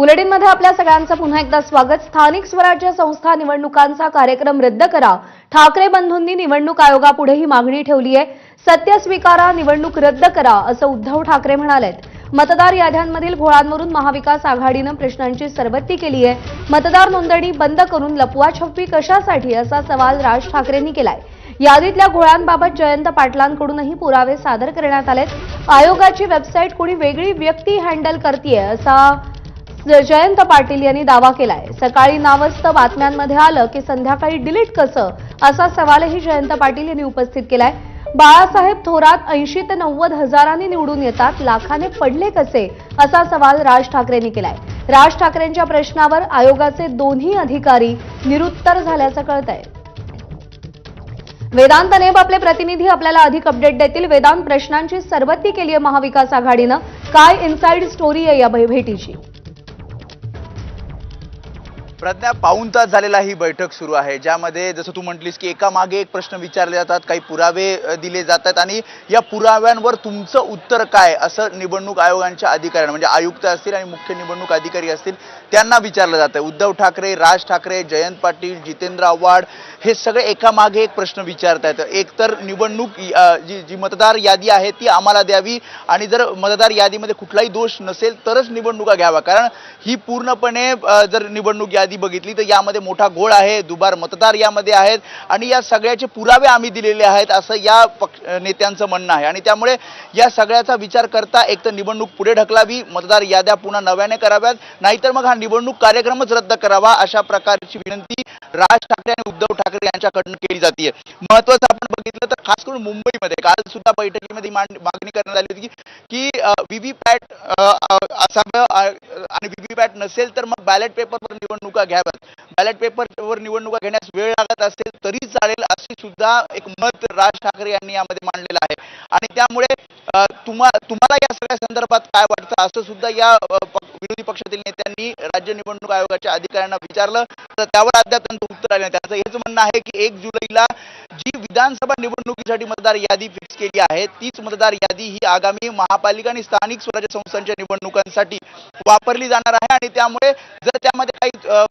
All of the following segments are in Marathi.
बुलेटिनमध्ये आपल्या सगळ्यांचं पुन्हा एकदा स्वागत. स्थानिक स्वराज्य संस्था निवडणुकांचा कार्यक्रम रद्द करा. ठाकरे बंधूंनी निवडणूक आयोगापुढे ही मागणी ठेवली आहे. सत्य स्वीकारा निवडणूक रद्द करा असं उद्धव ठाकरे म्हणालेत. मतदार याद्यांमधील घोळांवरून महाविकास आघाडीनं प्रश्नांची सरबत्ती केली आहे. मतदार नोंदणी बंद करून लपवाछपवी कशासाठी असा सवाल राज ठाकरेंनी केलाय. यादीतल्या घोळांबाबत जयंत पाटलांकडूनही पुरावे सादर करण्यात आलेत. आयोगाची वेबसाईट कोणी वेगळी व्यक्ती हँडल करतीये असा जयंत पाटील यांनी दावा केलाय. सकाळी नावस्त बातम्यांमध्ये आलं की संध्याकाळी डिलीट कसं? असा सवालही जयंत पाटील यांनी उपस्थित केलाय. बाळासाहेब थोरात ऐंशी ते नव्वद हजारांनी निवडून येतात लाखाने पडले कसे? असा सवाल राज ठाकरेंनी केलाय. राज ठाकरेंच्या प्रश्नावर आयोगाचे दोन्ही अधिकारी निरुत्तर झाल्याचं कळत आहे वेदांत नेब आपले प्रतिनिधी आपल्याला अधिक अपडेट देतील. वेदांत प्रश्नांची सरबत्ती केली आहे महाविकास आघाडीनं. काय इनसाइड स्टोरी आहे या भे- भेटीची? प्रज्ञा पाऊन तास झालेला ही बैठक सुरू आहे ज्यामध्ये जसं तू म्हटलीस की एका मागे एक प्रश्न विचारले जातात काही पुरावे दिले जातात आणि या पुराव्यांवर तुमचं उत्तर काय असं निवडणूक आयोगांच्या अधिकाऱ्यांना म्हणजे आयुक्त असतील आणि मुख्य निवडणूक अधिकारी असतील त्यांना विचारलं जातं उद्धव ठाकरे राज ठाकरे जयंत पाटील जितेंद्र आव्हाड हे सगळे एका मागे एक प्रश्न विचारत आहेत. एकतर निवडणूक जी जी मतदार यादी आहे ती आम्हाला द्यावी आणि जर मतदार यादीमध्ये कुठलाही दोष नसेल तरच निवडणुका घ्यावा कारण ही पूर्णपणे जर निवडणूक यादी बघितली तर यामध्ये मोठा घोळ आहे दुबार मतदार यामध्ये आहेत आणि या सगळ्याचे पुरावे आम्ही दिलेले आहेत असं या पक्ष नेत्यांचं म्हणणं आहे. आणि त्यामुळे या सगळ्याचा विचार करता एक तर निवडणूक पुढे ढकलावी मतदार याद्या पुन्हा नव्याने कराव्यात नाहीतर मग हा निवडणूक कार्यक्रमच रद्द करावा अशा प्रकारची विनंती राज ठाकरे आणि उद्धव ठाकरे यांच्याकडनं केली जाते महत्वाचं आपण बघितलं तर खास करून मुंबईमध्ये काल सुद्धा बैठकीमध्ये मागणी करण्यात आली होती की व्हीव्हीपॅट असावं आणि व्हीव्हीपॅट नसेल तर मग बॅलेट पेपरवर निवडणुका घ्याव्यात. बॅलेट पेपरवर निवडणुका घेण्यास वेळ लागत असेल तरी चालेल असे सुद्धा एक मत राज ठाकरे यांनी यामध्ये मांडलेलं आहे. आणि त्यामुळे तुम्हा तुम्हाला या सगळ्या संदर्भात काय वाटतं असं सुद्धा या विरोधी पक्षातील नेत्यांनी राज्य निवडणूक आयोगाच्या अधिकाऱ्यांना विचारलं. तर त्यावर अद्याप त्यांचं उत्तर आलं त्यांचं हेच म्हणणं आहे की एक जुलैला जी विधानसभा निवडणुकीसाठी मतदार यादी फिक्स केली आहे तीच मतदार यादी ही आगामी महापालिका आणि स्थानिक स्वराज्य संस्थांच्या निवडणुकांसाठी वापरली जाणार आहे आणि त्यामुळे जर त्यामध्ये काही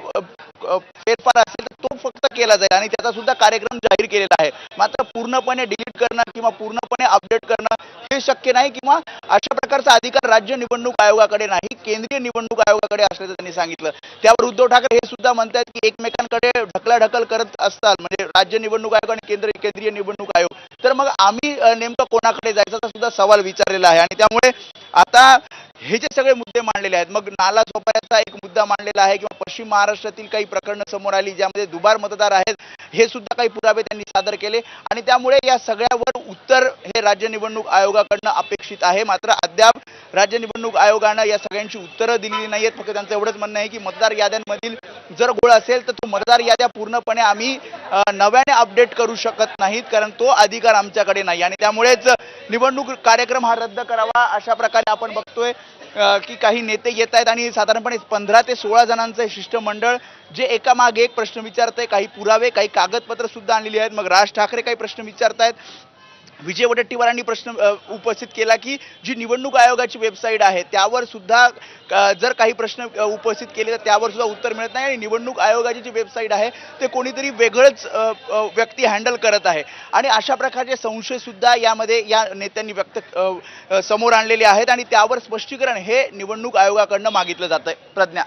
फेरफार असेल तर तो फक्त केला जाईल आणि त्याचा सुद्धा कार्यक्रम जाहीर केलेला आहे. मात्र पूर्णपणे डिलीट करणं किंवा पूर्णपणे अपडेट करणं हे शक्य नाही किंवा अशा प्रकारचा अधिकार राज्य निवडणूक आयोगाकडे नाही केंद्रीय निवडणूक आयोगाकडे असल्याचं त्यांनी सांगितलं. त्यावर उद्धव ठाकरे हे सुद्धा म्हणतात की एकमेकांकडे ढकलाढकल करत असतात म्हणजे राज्य निवडणूक आयोग आणि केंद्र केंद्रीय निवडणूक आयोग. तर मग आम्ही नेमकं कोणाकडे जायचा सुद्धा सवाल विचारलेला आहे आणि त्यामुळे आता हे जे सगळे मुद्दे मांडलेले आहेत मग नाला झोपायचा एक मुद्दा मांडलेला आहे किंवा पश्चिम महाराष्ट्रातील काही प्रकरणं समोर आली ज्यामध्ये दुबार मतदार आहेत हे सुद्धा काही पुरावे त्यांनी सादर केले. आणि त्यामुळे या सगळ्यावर उत्तर हे राज्य निवडणूक आयोगाकडनं अपेक्षित आहे. मात्र अद्याप राज्य निवडणूक आयोगानं या सगळ्यांची उत्तरं दिलेली नाही आहेत. फक्त त्यांचं एवढंच म्हणणं आहे की मतदार याद्यांमधील जर घोळ असेल तर तो मतदार याद्या पूर्णपणे आम्ही नव्याने अपडेट करू शकत नाहीत कारण तो अधिकार आमच्याकडे नाही. आणि त्यामुळेच निवडणूक कार्यक्रम हा रद्द करावा अशा प्रकारे आपण बघतोय. की काही नेते येत आहेत आणि साधारणपणे पंधरा ते सोळा जणांचं हे शिष्टमंडळ जे एका मागे एक प्रश्न विचारतंय काही पुरावे काही कागदपत्र सुद्धा आणलेली आहेत. मग राज ठाकरे काही प्रश्न विचारत आहेत विजय वडेट्टीवारांनी प्रश्न उपस्थित केला की जी निवडणूक आयोगाची वेबसाईट आहे त्यावर सुद्धा जर काही प्रश्न उपस्थित केले तर त्यावर सुद्धा उत्तर मिळत नाही आणि निवडणूक आयोगाची जी वेबसाईट आहे ते कोणीतरी वेगळंच व्यक्ती हँडल करत आहे. आणि अशा प्रकारचे संशयसुद्धा यामध्ये या नेत्यांनी व्यक्त समोर आणलेले आहेत आणि त्यावर स्पष्टीकरण हे निवडणूक आयोगाकडनं मागितलं जातं प्रज्ञा.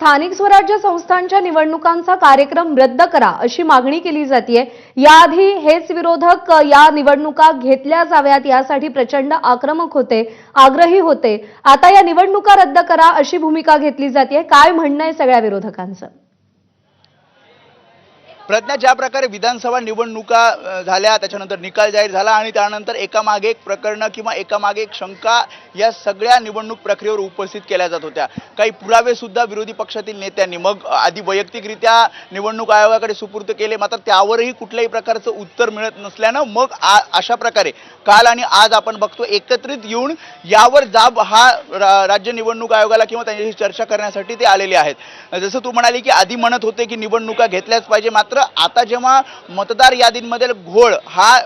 स्थानिक स्वराज्य संस्थांच्या निवडणुकांचा कार्यक्रम रद्द करा अशी मागणी केली जाते याआधी हेच विरोधक या निवडणुका घेतल्या जाव्यात यासाठी प्रचंड आक्रमक होते आग्रही होते. आता या निवडणुका रद्द करा अशी भूमिका घेतली जाते काय म्हणणं आहे सगळ्या विरोधकांचं? प्रज्ञा ज्या प्रकारे विधानसभा निवडणुका झाल्या त्याच्यानंतर निकाल जाहीर झाला आणि त्यानंतर एकामागे एक प्रकरणं किंवा एकामागे एक शंका या सगळ्या निवडणूक प्रक्रियेवर उपस्थित केल्या जात होत्या. काही पुरावे सुद्धा विरोधी पक्षातील नेत्यांनी मग आधी वैयक्तिकरित्या निवडणूक आयोगाकडे सुपूर्द केले मात्र त्यावरही कुठल्याही प्रकारचं उत्तर मिळत नसल्यानं मग आ- अशा प्रकारे काल आणि आज आपण बघतो एकत्रित येऊन यावर जाब हा रा- राज्य निवडणूक आयोगाला किंवा त्यांच्याशी चर्चा करण्यासाठी ते आलेले आहेत. जसं तू म्हणाली की आधी म्हणत होते की निवडणुका घेतल्याच पाहिजे मात्र आता जेव्हा मतदार यादींमधील घोळ हा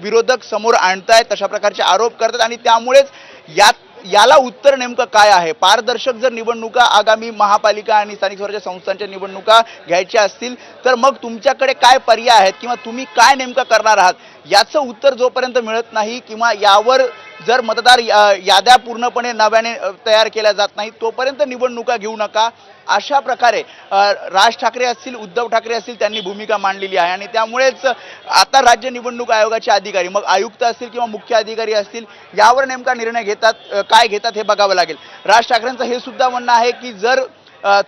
विरोधक समोर आणतायत तशा प्रकारचे आरोप करतात आणि त्यामुळेच यात याला उत्तर नेमकं काय आहे? पारदर्शक जर निवडणुका आगामी महापालिका आणि स्थानिक स्वराज्य संस्थांच्या निवडणुका घ्यायच्या असतील तर मग तुमच्याकडे काय पर्याय आहेत? किंवा तुम्ही काय नेमकं करणार आहात? याचं उत्तर जोपर्यंत मिळत नाही किंवा यावर जर मतदार या- याद्या पूर्णपणे नव्याने तयार केल्या जात नाही तोपर्यंत निवडणुका घेऊ नका. अशा प्रकारे राज ठाकरे असतील उद्धव ठाकरे असतील त्यांनी भूमिका मांडलेली आहे. आणि त्यामुळेच आता राज्य निवडणूक आयोगाचे अधिकारी मग आयुक्त असतील किंवा मुख्य अधिकारी असतील यावर नेमका निर्णय घेतात काय घेतात हे बघावं लागेल. राज ठाकरेंचं हे सुद्धा म्हणणं आहे की जर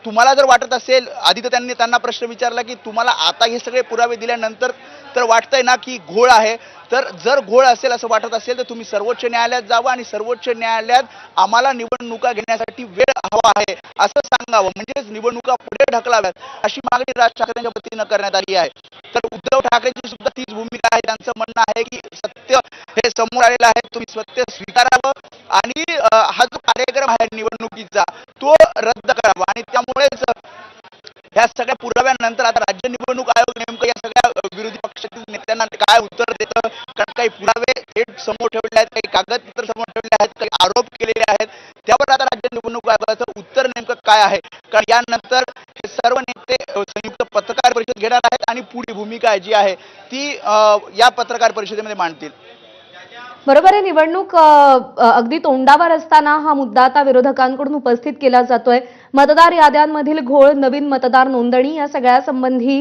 तुम्हाला जर वाटत असेल आधी तर त्यांनी त्यांना प्रश्न विचारला की तुम्हाला आता हे सगळे पुरावे दिल्यानंतर तर वाटतंय ना की घोळ आहे. तर जर घोळ असेल असं वाटत असेल तर तुम्ही सर्वोच्च न्यायालयात जावं आणि सर्वोच्च न्यायालयात आम्हाला निवडणुका घेण्यासाठी वेळ हवा आहे असं सांगावं. म्हणजेच निवडणुका पुढे ढकलाव्यात अशी मागणी राज ठाकरेंच्या वतीनं करण्यात आली आहे. तर उद्धव ठाकरेंची सुद्धा तीच भूमिका आहे. त्यांचं म्हणणं आहे की सत्य हे समोर आलेलं आहे. तुम्ही सत्य स्वीकारावं आणि हा जो कार्यक्रम आहे निवडणुकीचा तो रद्द करावा. आणि त्यामुळेच ह्या सगळ्या पुराव्यानंतर आता राज्य निवडणूक आयोग नेमकं या सगळ्या विरोधी पक्षातील नेत्यांना काय उत्तर देतं? कारण काही पुरावे थेट समोर ठेवले आहेत काही कागदपत्र समोर ठेवले आहेत काही आरोप केलेले आहेत. त्यावर आता राज्य निवडणूक आयोगाचं उत्तर नेमकं काय आहे? कारण यानंतर हे सर्व नेते संयुक्त पत्रकार परिषद घेणार आहेत आणि पुढील भूमिका जी आहे ती या पत्रकार परिषदेमध्ये मांडतील. बरोबर आहे निवडणूक अगदी तोंडावर असताना हा मुद्दा आता विरोधकांकडून उपस्थित केला जातोय. मतदार याद्यांमधील घोळ नवीन मतदार नोंदणी या सगळ्या संबंधी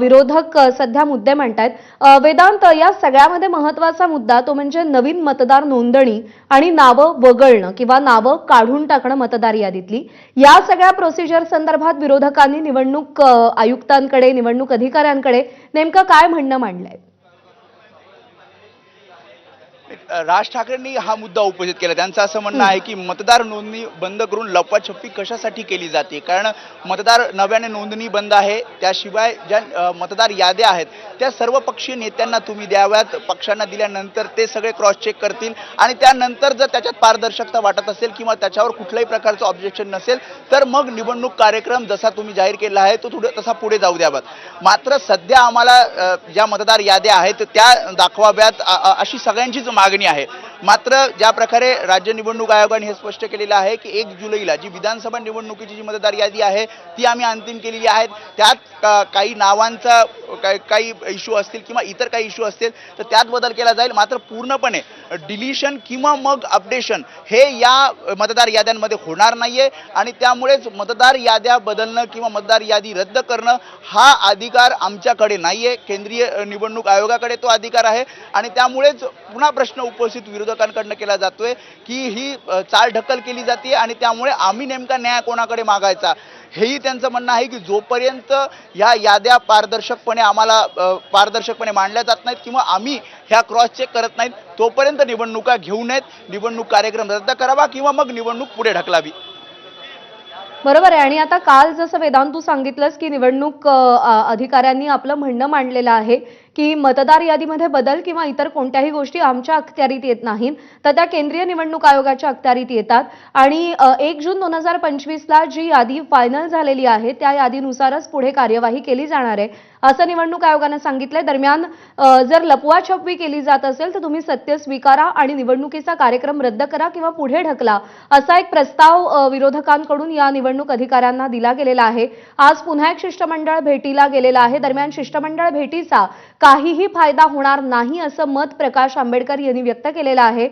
विरोधक सध्या मुद्दे मांडतायत वेदांत या सगळ्यामध्ये महत्त्वाचा मुद्दा तो म्हणजे नवीन मतदार नोंदणी आणि नावं वगळणं किंवा नावं काढून टाकणं मतदार यादीतली. या सगळ्या प्रोसिजर संदर्भात विरोधकांनी निवडणूक आयुक्तांकडे निवडणूक अधिकाऱ्यांकडे नेमकं काय म्हणणं मांडलंय? राज ठाकरेंनी हा मुद्दा उपस्थित केला. त्यांचं असं म्हणणं आहे की मतदार नोंदणी बंद करून लपाछपी कशासाठी केली जाते? कारण मतदार नव्याने नोंदणी बंद आहे. त्याशिवाय ज्या मतदार याद्या आहेत त्या सर्व पक्षीय नेत्यांना तुम्ही द्याव्यात. पक्षांना दिल्यानंतर ते सगळे क्रॉस चेक करतील. आणि त्यानंतर जर त्याच्यात पारदर्शकता वाटत असेल किंवा त्याच्यावर कुठल्याही प्रकारचं ऑब्जेक्शन नसेल तर मग निवडणूक कार्यक्रम जसा तुम्ही जाहीर केला आहे तो थोडं तसा पुढे जाऊ द्यावात मात्र सध्या आम्हाला ज्या मतदार याद्या आहेत त्या दाखवाव्यात अशी सगळ्यांचीच मागणी आहे. मात्र ज्या प्रकारे राज्य निवडणूक आयोगाने हे स्पष्ट केलेलं आहे की एक जुलैला जी विधानसभा निवडणुकीची जी मतदार यादी आहे ती आम्ही अंतिम केलेली आहे. त्यात काही नावांचा काही काही इश्यू असतील किंवा इतर काही इश्यू असतील तर त्यात बदल केला जाईल. मात्र पूर्णपणे डिलिशन किंवा मग अपडेशन हे या मतदार याद्यांमध्ये होणार नाहीये. आणि त्यामुळेच मतदार याद्या बदलणं किंवा मतदार यादी रद्द करणं हा अधिकार आमच्याकडे नाहीये. केंद्रीय निवडणूक आयोगाकडे तो अधिकार आहे. आणि त्यामुळेच पुन्हा प्रश्न उपस्थित विरोधकांकडनं केला जातोय की ही चाल ढकल केली जाते आणि त्यामुळे आम्ही नेमका न्याय कोणाकडे मागायचा? हेही त्यांचं म्हणणं आहे की जोपर्यंत ह्या याद्या पारदर्शकपणे आम्हाला पारदर्शकपणे मांडल्या जात नाहीत किंवा आम्ही ह्या क्रॉस चेक करत नाहीत तोपर्यंत निवडणुका घेऊ नयेत निवडणूक कार्यक्रम रद्द करावा किंवा मग निवडणूक पुढे ढकलावी. बरोबर आहे. आणि आता काल जसं वेदांत तू सांगितलंस की निवडणूक अधिकाऱ्यांनी आपलं म्हणणं मांडलेलं आहे की मतदार यादीमध्ये बदल किंवा इतर कोणत्याही गोष्टी आमच्या अखत्यारीत येत नाहीत तर त्या केंद्रीय निवडणूक आयोगाच्या अखत्यारीत येतात. आणि एक जून दोन हजार पंचवीसला जी यादी फायनल झालेली आहे त्या यादीनुसारच पुढे कार्यवाही केली जाणार आहे. असं निवडणूक आयोगानं सांगितलंय. दरम्यान जर लपवाछपवी केली जात असेल तर तुम्ही सत्य स्वीकारा आणि निवडणुकीचा कार्यक्रम रद्द करा किंवा पुढे ढकला असा एक प्रस्ताव विरोधकांकडून या निवडणूक अधिकाऱ्यांना दिला गेलेला आहे. आज पुन्हा एक शिष्टमंडळ भेटीला गेलेला आहे. दरम्यान शिष्टमंडळ भेटीचा काहीही फायदा होणार नाही असं मत प्रकाश आंबेडकर यांनी व्यक्त केलेलं आहे.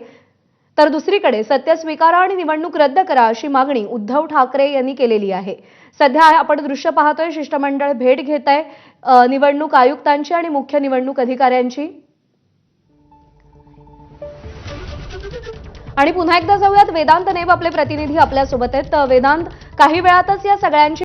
तर दुसरीकडे सत्य स्वीकारा आणि निवडणूक रद्द करा अशी मागणी उद्धव ठाकरे यांनी केलेली आहे. सध्या आपण दृश्य पाहतोय शिष्टमंडळ भेट घेत आहे निवडणूक आयुक्तांची आणि मुख्य निवडणूक अधिकाऱ्यांची? आणि पुन्हा एकदा जाऊयात. वेदांत नेब आपले प्रतिनिधी आपल्यासोबत आहेत. तर वेदांत काही वेळातच या सगळ्यांची